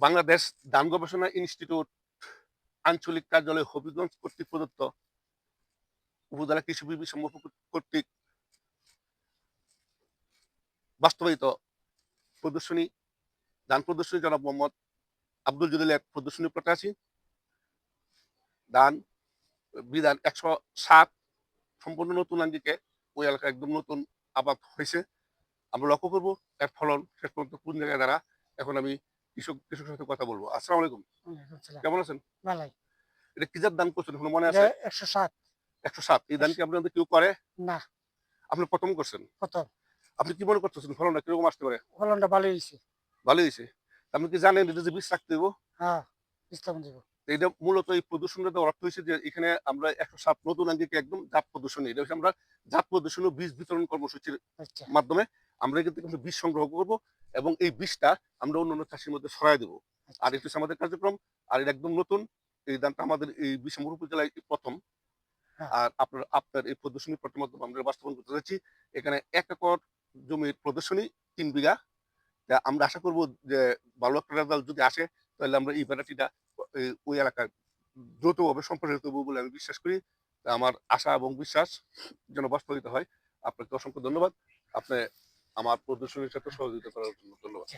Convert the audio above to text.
বাংলাদেশ ধান গবেষণা ইনস্টিটিউট আঞ্চলিক কার্যালয় হবিগঞ্জ কর্তৃক প্রদত্ত উপজেলা কৃষি বিসম্য কর্তৃক বাস্তবায়িত প্রদর্শনী ধান প্রদর্শনী জনাব মোহাম্মদ আব্দুল জলিলের প্রদর্শনী পথে আছি। ধান বিধান একশো সাত সম্পূর্ণ নতুন আঙ্গিকে ওই এলাকা একদম নতুন আবাদ হয়েছে। আমরা লক্ষ্য করব, এর ফলন শেষ পর্যন্ত কোন জায়গায় দ্বারা এখন আমি কৃষক কৃষকের সাথে কথা বলব। আসসালামু আলাইকুম। কেমন আছেন। এটা কি দান করছেন? মনে আছে? একশো সাত একশো সাত এই দান কি আপনাদের কেউ করে? না। আপনি প্রথম করছেন? প্রথম। আপনি কি মনে করতেছেন? ফলনটা কীরকম আসতে পারে? ফলনটা ভালো হয়েছে। ভালো হয়েছে। আপনি কি জানেন এটা যে বীজ রাখতে দেবো হ্যাঁ ইসলাম দিব। এটা মূলত এই অর্থ হয়েছে যে এখানে আমরা একশো সাত নতুন আঙ্গিকে একদম জাত প্রদর্শনী এটা হচ্ছে আমরা জাত প্রদর্শনী বীজ বিতরণ কর্মসূচির আচ্ছা। মাধ্যমে আমরা এখান থেকে বীজ সংগ্রহ করব। এবং এই বীজটা আমরা অন্যান্য চাষির মধ্যে ছড়াই দেবো। আর এটা আমাদের কার্যক্রম আর এটা একদম নতুন। এই দানটা আমাদের এই বিশ্বম্বর উপজেলায় প্রথম। হ্যাঁ। আর আপনার আপনার এই প্রদর্শনী প্রথম আমরা বাস্তবায়ন করতে যাচ্ছি। এখানে এক একর জমির প্রদর্শনী তিন বিঘা। আমরা আশা করব যে ভালো একটা রেজাল্ট যদি আসে তাহলে আমরা এই ভ্যারাইটিটা ওই এলাকায় দ্রুতভাবে সম্প্রসারিত হবে বলে আমি বিশ্বাস করি। আমার আশা এবং বিশ্বাস যেন বাস্তবিত হয়। আপনাকে অসংখ্য ধন্যবাদ। আপনি আমার প্রদর্শনীর সাথে সহযোগিতা করার জন্য ধন্যবাদ।